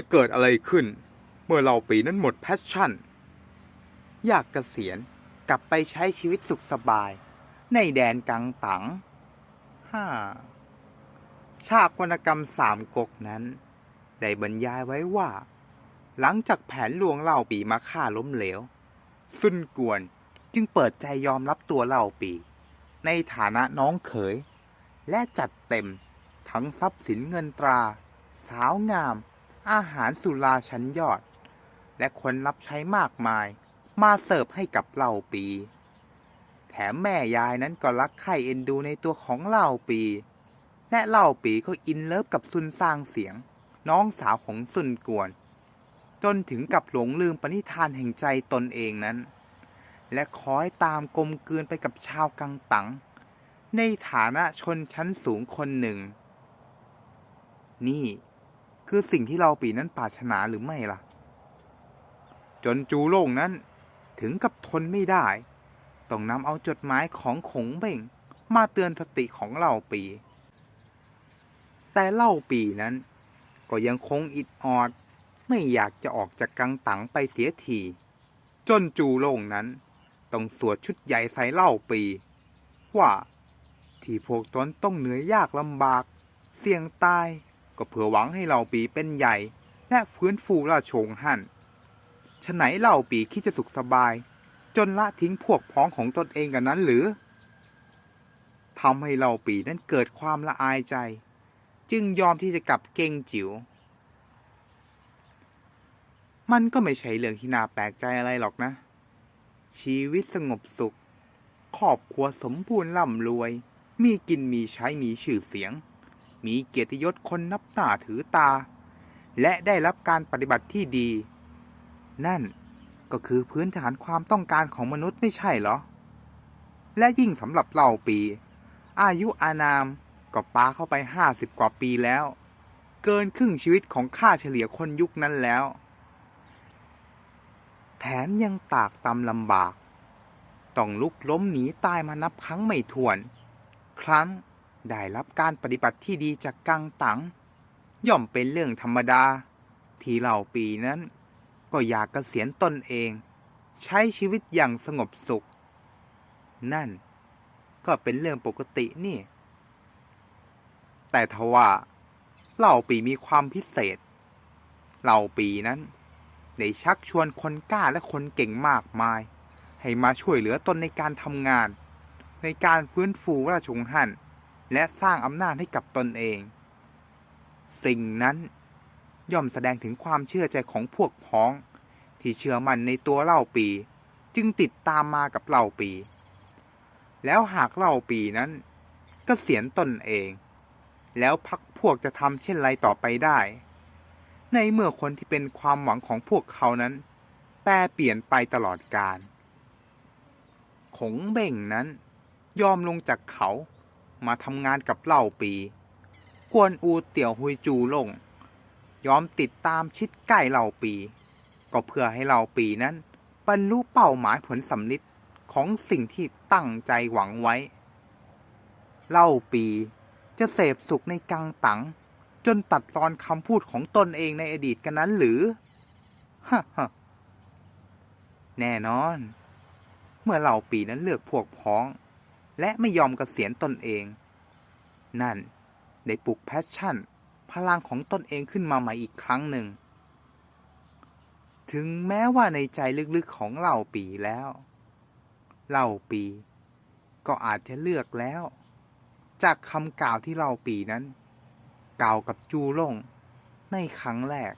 จะเกิดอะไรขึ้น เมื่อเราปีนั้นหมดแพชชั่น อยากเกษียณกลับไปใช้ชีวิตสุขสบาย ในแดนกังตังห้าฉากวรรณกรรมสามก๊กนั้น ได้บรรยายไว้ว่า หลังจากแผนลวงเล่าปีมาฆ่าล้มเหลวซุนกวนจึงเปิดใจยอมรับตัวเล่าปี ในฐานะน้องเขย และจัดเต็มทั้งทรัพย์สินเงินตรา สาวงาม อาหารสุราชั้นยอด และคนรับใช้มากมาย มาเสิร์ฟให้กับเล่าปี แถมแม่ยายนั้นก็รักใคร่เอ็นดูในตัวของเล่าปี และเล่าปีก็อินเลิฟกับซุนสร้างเสียง น้องสาวของซุนกวน จนถึงกับหลงลืมปณิธานแห่งใจตนเองนั้น และคอยตามกลมกลืนไปกับชาวกังตังในฐานะชนชั้นสูงคนหนึ่ง นี่ คือสิ่งที่เราปีนั้นปรารถนาหรือไม่ล่ะ จนจูโล่งนั้นถึงกับทนไม่ได้ ต้องนำเอาจดหมายของขงเบ่ง มาเตือนสติของเล่าปี แต่เล่าปีนั้น ก็ยังคงอิดออด ไม่อยากจะออกจากกังตังไปเสียทีจนจูโล่งนั้น ต้องสวดชุดใหญ่ใส่เล่าปี ว่าที่พวกตนต้องเหนื่อยยากลำบาก เสี่ยงตาย ก็เพื่อหวังให้เหล่าปีเป็นใหญ่ และฟื้นฟูราชวงศ์ฮั่นฉะไหนเหล่าปีคิดจะสุขสบาย จนละทิ้งพวกพ้องของตนเองกันนั้นหรือทำให้เหล่าปีนั้นเกิดความละอายใจ จึงยอมที่จะกลับเก่งจิ๋ว มันก็ไม่ใช่เรื่องที่น่าแปลกใจอะไรหรอกนะ ชีวิตสงบสุข ครอบครัวสมบูรณ์ร่ำรวย มีกินมีใช้มีชื่อเสียง มีเกียรติยศคนนับหน้าถือตา และได้รับการปฏิบัติที่ดี นั่นก็คือพื้นฐานความต้องการของมนุษย์ไม่ใช่เหรอ และยิ่งสำหรับเราปี อายุอานาม ก็ปาเข้าไปห้าสิบกว่าปีแล้ว เกินครึ่งชีวิตของค่าเฉลี่ยคนยุคนั้นแล้ว แถมยังตากตำลำบาก ต้องลุกล้มหนีตายมานับครั้งไม่ถ้วน ครั้ง ได้รับการปฏิบัติที่ดีจากกังตัง ย่อมเป็นเรื่องธรรมดา ที่เหล่าปีนั้น ก็อยากเกษียณตนเอง ใช้ชีวิตอย่างสงบสุข นั่นก็เป็นเรื่องปกตินี่ แต่ทว่าเหล่าปีมีความพิเศษ เหล่าปีนั้นได้ชักชวนคนกล้าและคนเก่งมากมาย ให้มาช่วยเหลือตนในการทำงาน ในการฟื้นฟูราชวงศ์ฮั่น และสร้างอำนาจให้กับตนเอง สิ่งนั้นย่อมแสดงถึงความเชื่อใจของพวกพ้อง ที่เชื่อมั่นในตัวเล่าปี จึงติดตามมากับเล่าปี แล้วหากเล่าปีนั้นก็เสียนตนเอง แล้วพักพวกจะทำเช่นไรต่อไปได้ ในเมื่อคนที่เป็นความหวังของพวกเขานั้น แปรเปลี่ยนไปตลอดกาลขงเบ่งนั้น ยอมลงจากเขา มาทำงานกับเล่าปี กวนอูเตี่ยวหุยจูลง ยอมติดตามชิดใกล้เหล่าปี ก็เพื่อให้เหล่าปีนั้น บรรลุเป้าหมายผลสำลิดของสิ่งที่ตั้งใจหวังไว้ เล่าปีจะเสพสุขในกังตัง จนตัดตอนคำพูดของตนเองในอดีตกันนั้นหรือฮะฮะแน่นอน เมื่อเหล่าปีนั้นเลือกพวกพ้อง และไม่ยอมเกษียณตนเอง นั่นได้ปลุกแพชชั่น พลังของตนเองขึ้นมาใหม่อีกครั้งหนึ่ง ถึงแม้ว่าในใจลึกๆของเหล่าปีแล้วเหล่าปี ก็อาจจะเลือกแล้ว จากคำกล่าวที่เหล่าปีนั้น กล่าวกับจูล่งในครั้งแรก